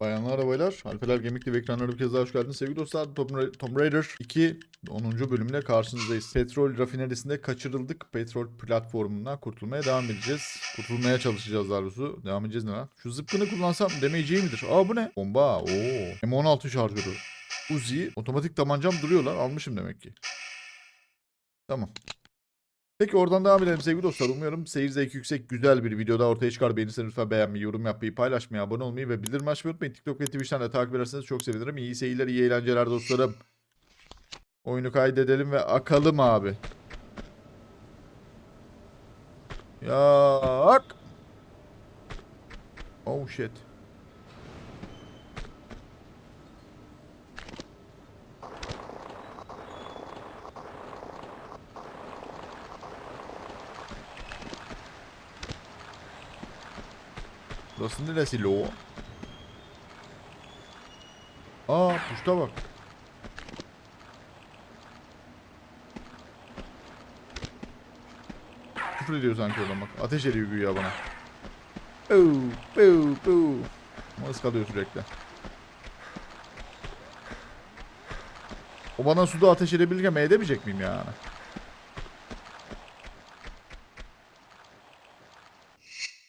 Bayanlar ve baylar, Alpeler Gemikli ve ekranlara bir kez daha hoş geldiniz. Sevgili dostlar, Tomb Ra- Tomb Raider 2 10. bölümle karşınızdayız. Petrol rafinerisinde kaçırıldık. Petrol platformundan kurtulmaya devam edeceğiz. Kurtulmaya çalışacağız daha doğrusu. Devam edeceğiz ne lan? Şu zıpkını kullansam demeyeceği midir? Aa bu ne? Bomba. Oo. M16 şarjörü. Uzi. Otomatik tabancam duruyor lan. Almışım demek ki. Tamam. Peki oradan devam edelim sevgili dostlar. Umuyorum seyir zevki yüksek güzel bir videoda ortaya çıkar. Beğenirseniz lütfen beğenmeyi, yorum yapmayı, paylaşmayı, abone olmayı ve bildirim açmayı unutmayın. TikTok ve Twitch'ten de takip ederseniz çok sevinirim. İyi seyirler, iyi eğlenceler dostlarım. Oyunu kaydedelim ve akalım abi. Yak. Oh shit. Burası neresi lo? Aa puşta bak. Küfür ediyor sanki oradan bak. Ateş ediyor güya bana. Puu, puu, puu. Ama ıskalıyor sürekli. O bana suda ateş edebilirken ben edemeyecek miyim yani?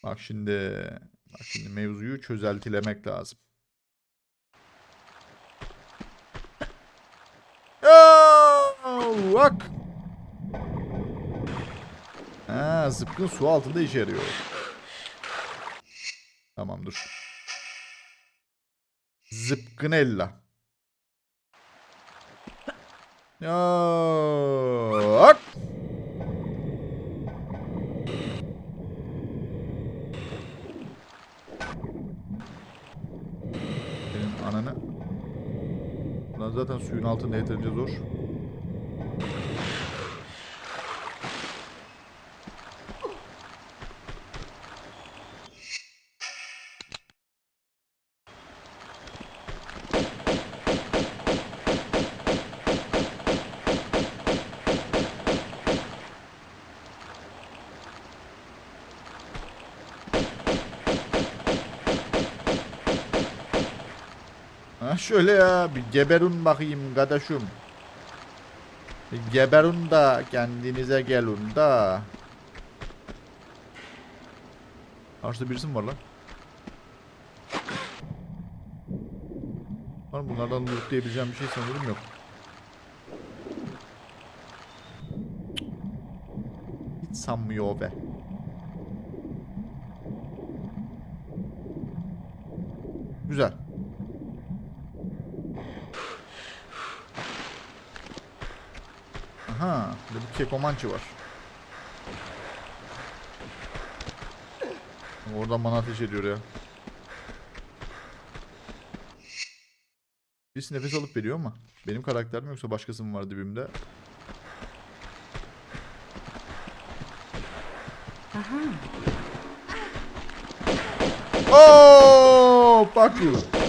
Bak şimdi. Bak şimdi mevzuyu çözeltilemek lazım. Bak. Ha, zıpkın su altında işe yarıyor. Tamam dur. Zıpkınella. Ya, bak. Senin ananı. Lan zaten suyun altında yeterince zor. Şöyle ya bir geberun bakayım kardeşim. Bir geberun da kendinize gelun da. Karşıda birisi mi var lan? Var? Bunlardan lootlayabileceğim bir şey sanırım yok. Hiç sanmıyor be. Güzel. Aha, burada bir kekomançı var. Oradan bana ateş ediyor ya. Birisi nefes alıp veriyor ama. Benim karakter mi yoksa başkası mı var dibimde? Oh, fuck you.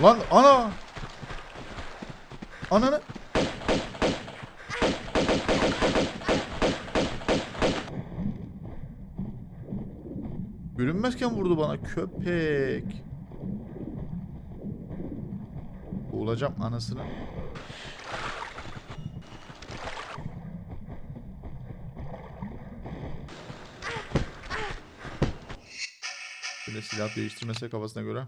Ulan ana! Ananı! Görünmezken vurdu bana köpek. Boğulacağım anasını. Böyle silah değiştirmese kafasına göre.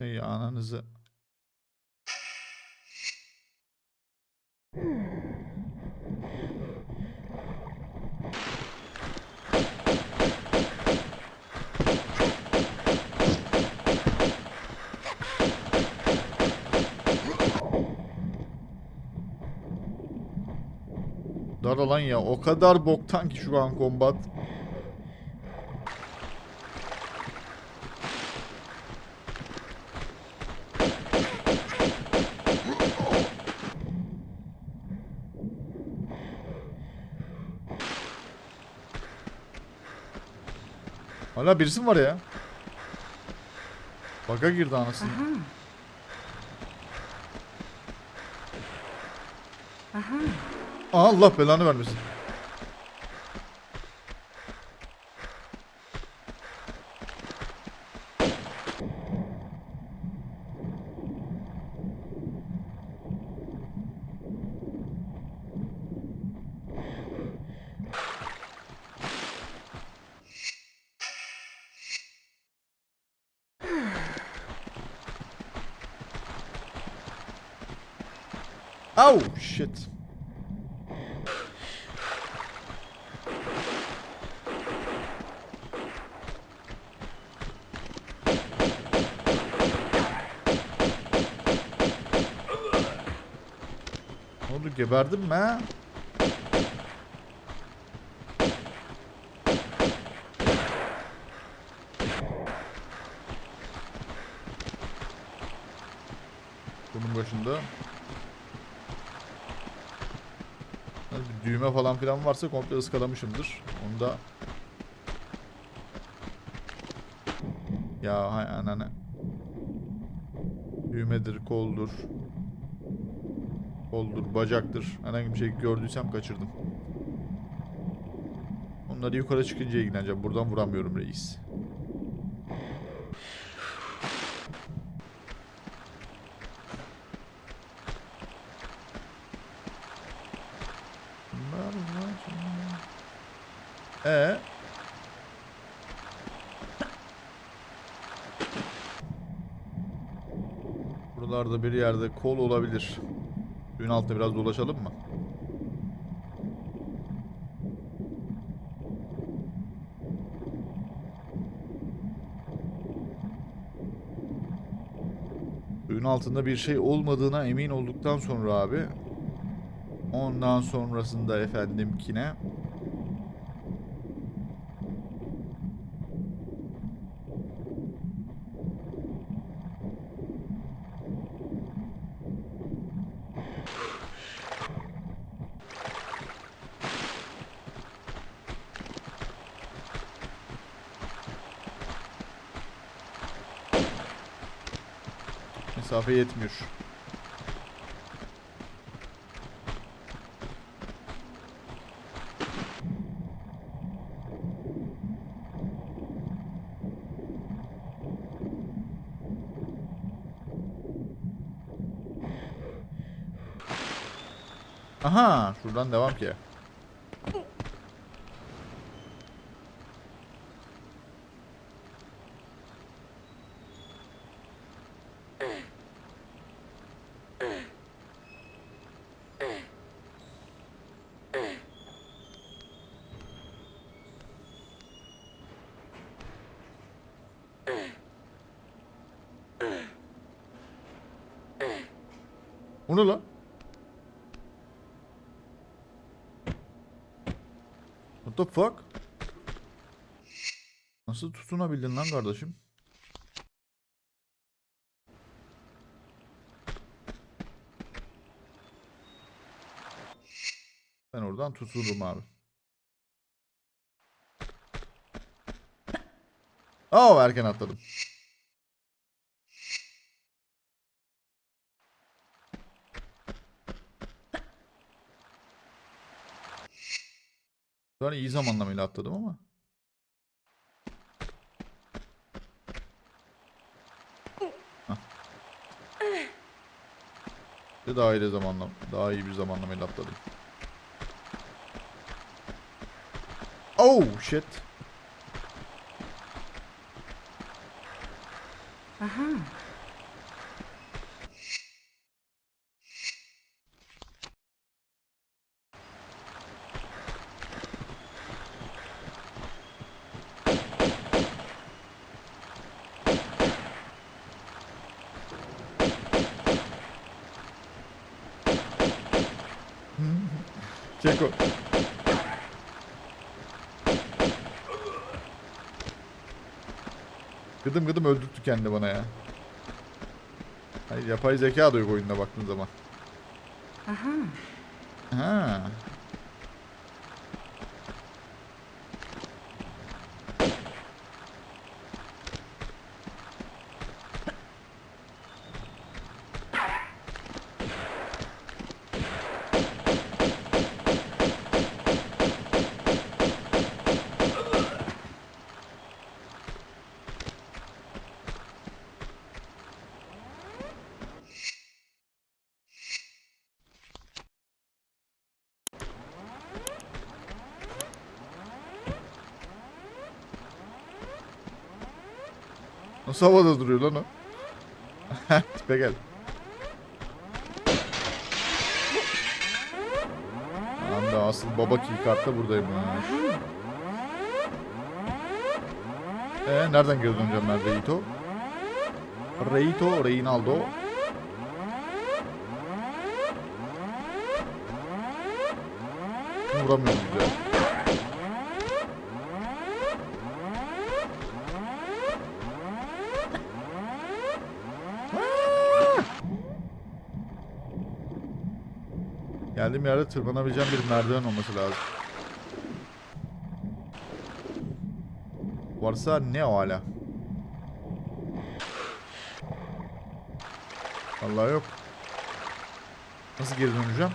Ey ananızı. Ara lan ya. O kadar boktan ki şu an kombat. Hala birisi mi var ya? Baga girdi anasını. Aa, Allah belanı vermesin. Oh shit. Geberdin mi? Bunun başında bir düğme falan filan varsa komple ıskalamışımdır. Onu da Ya hay anane. Düğmedir, koldur. Koldur, bacaktır. Herhangi bir şey gördüysem kaçırdım. Onları yukarı çıkınca ilgileneceğim. Buradan vuramıyorum reis. Ee? Buralarda bir yerde kol olabilir. Suyun altında biraz dolaşalım mı? Suyun altında bir şey olmadığına emin olduktan sonra abi Ondan sonrasında efendimkine mesafe yetmiyor. Aha, şuradan devam ki. Bu ne lan? What the fuck? Nasıl tutunabildin lan kardeşim? Ben oradan tutuldum abi. Oo erken atladım. An iyi zamanlamayla atladım ama. Daha iyi zamanlam daha iyi bir zamanlamayla atladım. Oh shit. Keko. Gıdım gıdım öldürttü kendi bana ya. Hayır yapay zeka da yok oyunda baktığın zaman. Aha. Ha. Nasıl havada duruyor lan o? Tipe gel. De asıl baba keykartta buradayım. Ee, nereden geri döneceğim ben Reito? Reito, Reynaldo. Vuramıyorum güzel. Geldiğim yerde tırmanabileceğim bir merdiven olması lazım. Varsa ne o hala? Vallahi yok. Nasıl geri döneceğim?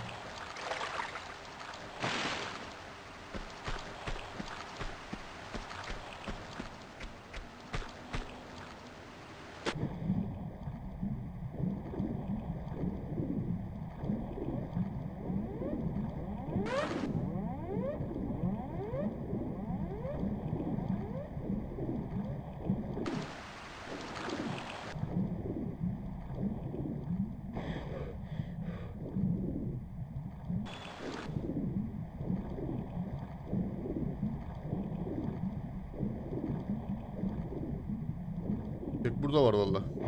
Burada var valla.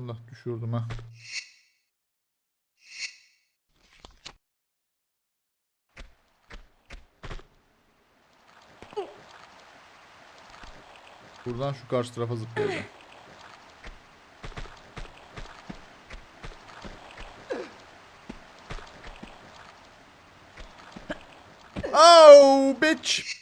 Allah düşürdüm ha. Buradan şu karşı tarafa zıplayacağım. Oh, bitch!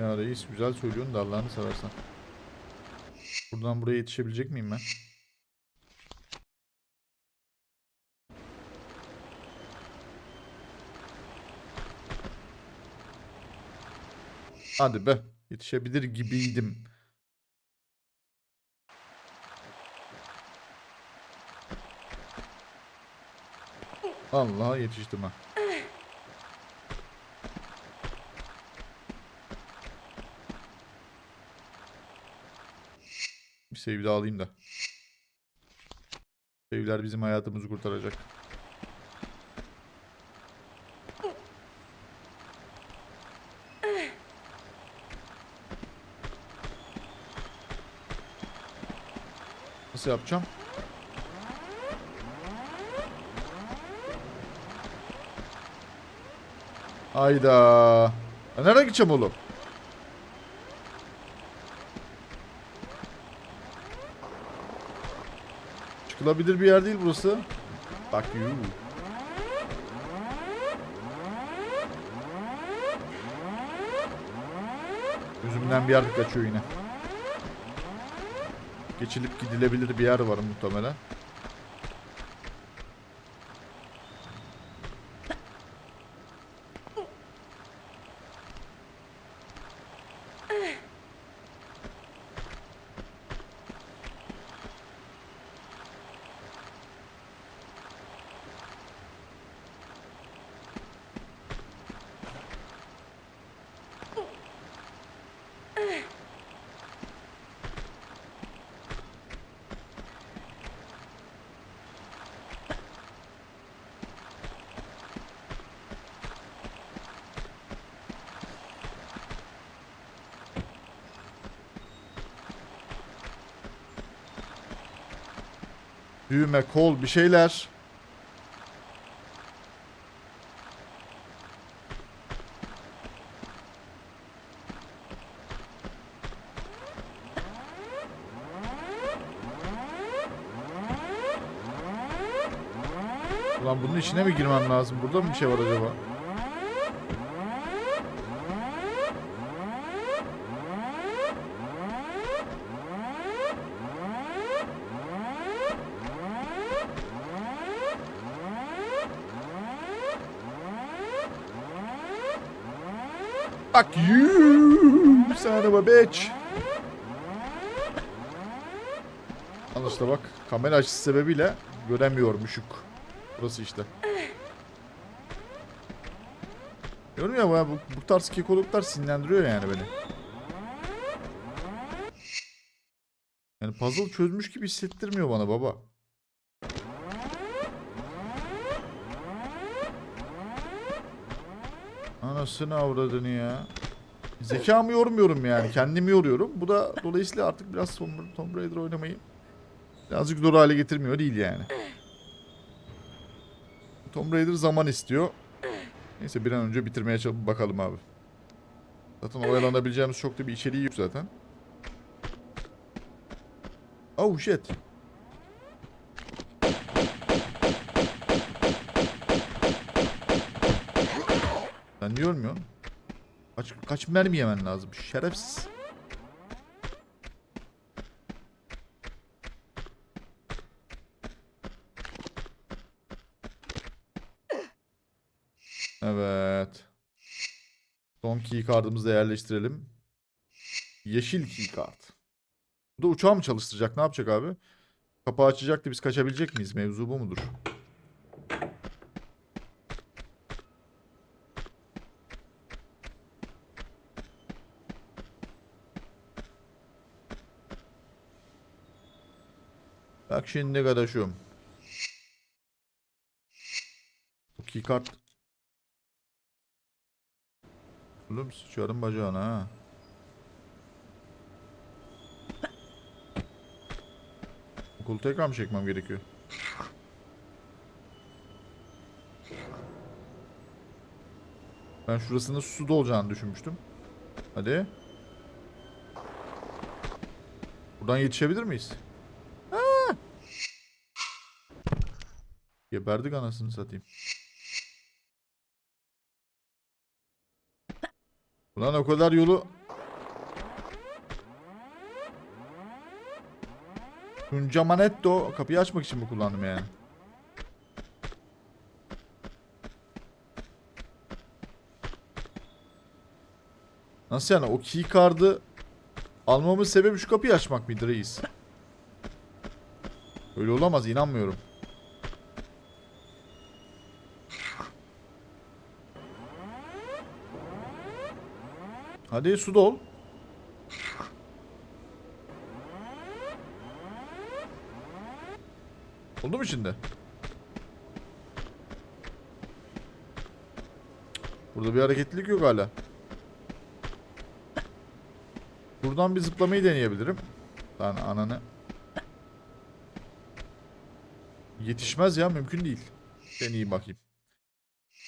Ya reis güzel söylüyorsun da Allah'ını seversen. Buradan buraya yetişebilecek miyim ben? Hadi be. Yetişebilir gibiydim. Allah'a yetiştim ha. Bir save daha alayım da. Save'ler bizim hayatımızı kurtaracak. Nasıl yapacağım? Hayda. Nereye gideceğim oğlum? Çıkılabilir bir yer değil burası. Bak you. Gözümden bir yer kaçıyor yine. Geçilip gidilebilir bir yer var muhtemelen. Düğme, kol bir şeyler. Ulan bunun içine mi girmem lazım? Burada mı bir şey var acaba? Fuck you son of a bitch. İşte bak kamera açısı sebebiyle göremiyormuşuk. Burası işte. Diyorum ya bu, bu tarz kekoluklar sinirlendiriyor yani beni. Yani puzzle çözmüş gibi hissettirmiyor bana baba. Anasını avradını ya. Zekamı yormuyorum yani. Kendimi yoruyorum. Bu da dolayısıyla artık biraz Tomb, Tomb Raider oynamayı birazcık zor hale getirmiyor değil yani. Tomb Raider zaman istiyor. Neyse bir an önce bitirmeye çalışıp bakalım abi. Zaten oyalanabileceğimiz çok da bir içeriği yok zaten. Oh shit. Niye? Kaç, kaç mermi yemen lazım? Şerefsiz. Evet. Son key kartımızı da yerleştirelim. Yeşil key kart. Bu da uçağı mı çalıştıracak? Ne yapacak abi? Kapağı açacaktı. Biz kaçabilecek miyiz? Mevzu bu mudur? Bak şimdi kardeşim. Keycard. Oğlum sıçarım bacağına ha. Okulu tekrar mı çekmem gerekiyor? Ben şurasında su olacağını düşünmüştüm. Hadi. Buradan yetişebilir miyiz? Geberdik anasını satayım. Ulan o kadar yolu... Tuncamanetto kapıyı açmak için mi kullandım yani? Nasıl yani o key card'ı almamın sebebi şu kapıyı açmak mıydı reis? Öyle olamaz inanmıyorum. Hadi su dol. Oldu mu şimdi? Burada bir hareketlilik yok hala. Buradan bir zıplamayı deneyebilirim. Lan ananı. Yetişmez ya mümkün değil. Deneyeyim bakayım.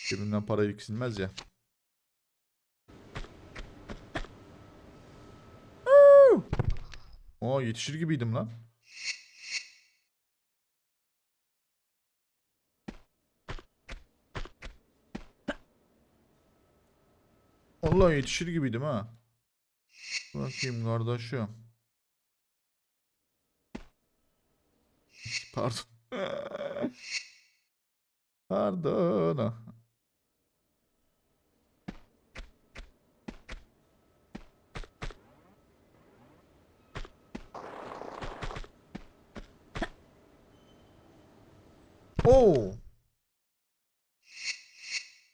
Cebimden para yüksilmez ya. Oo yetişir gibiydim lan. Allah yetişir gibiydim ha. Bakayım kardeşim. Pardon. Pardon.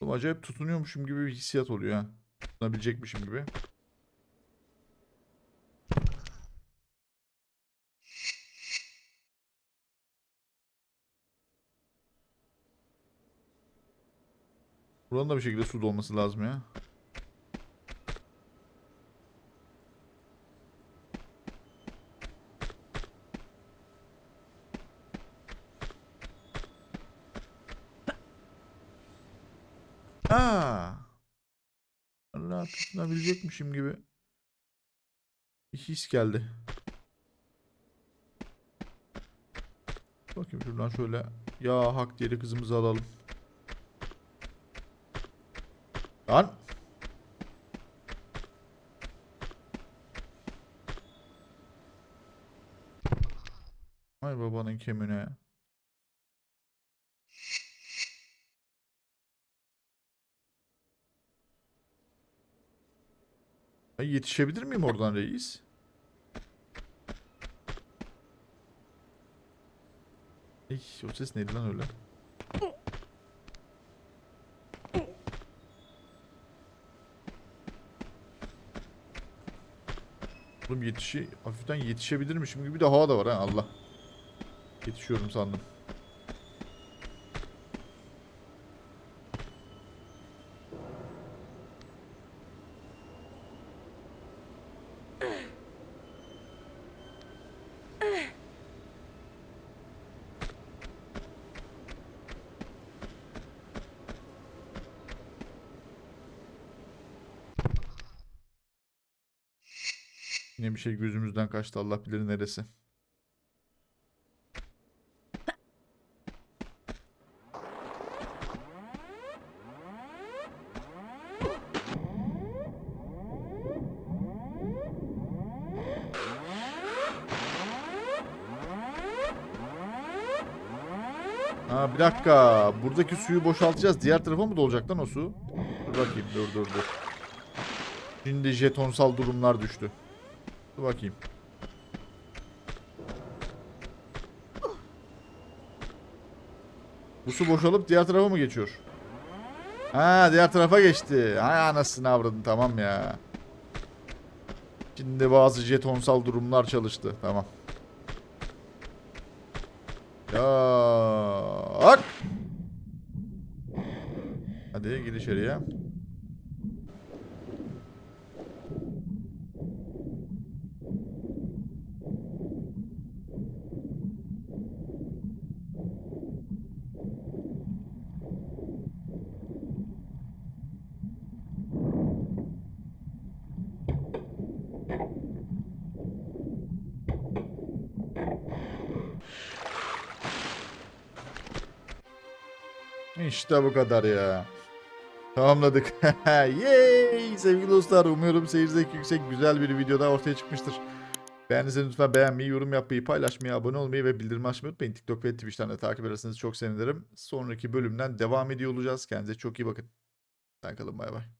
Oğlum acayip tutunuyormuşum gibi bir hissiyat oluyor ha. Tutunabilecekmişim gibi. Buranın da bir şekilde su dolması lazım ya. Aa. Allah tutunabilecekmişim gibi. Bir his geldi. Bakayım şuradan şöyle ya hak diye kızımızı alalım. Lan. Ay babanın kemine. Yetişebilir miyim oradan reis? Ey, o ses neydi lan öyle? Oğlum yetişi, hafiften yetişebilirmişim gibi bir de hava da var ha Allah. Yetişiyorum sandım. Bir şey gözümüzden kaçtı Allah bilir neresi. Ha bir dakika. Buradaki suyu boşaltacağız. Diğer tarafa mı dolacak lan o su? Dur bakayım. Dur dur dur. Şimdi jetonsal durumlar düştü. Dur bakayım. Bu su boşalıp diğer tarafa mı geçiyor? Ha diğer tarafa geçti. Ha anasını avradın tamam ya. Şimdi bazı jetonsal durumlar çalıştı. Tamam. Ya. Hadi gir içeriye. İşte bu kadar ya. Tamamladık. Yay! Sevgili dostlar umuyorum seyir zevki yüksek güzel bir videoda ortaya çıkmıştır. Beğendiyseniz lütfen beğenmeyi, yorum yapmayı, paylaşmayı, abone olmayı ve bildirim açmayı unutmayın. TikTok ve Twitch'ten de takip ederseniz çok sevinirim. Sonraki bölümden devam ediyor olacağız. Kendinize çok iyi bakın. Ben kalın bay bay.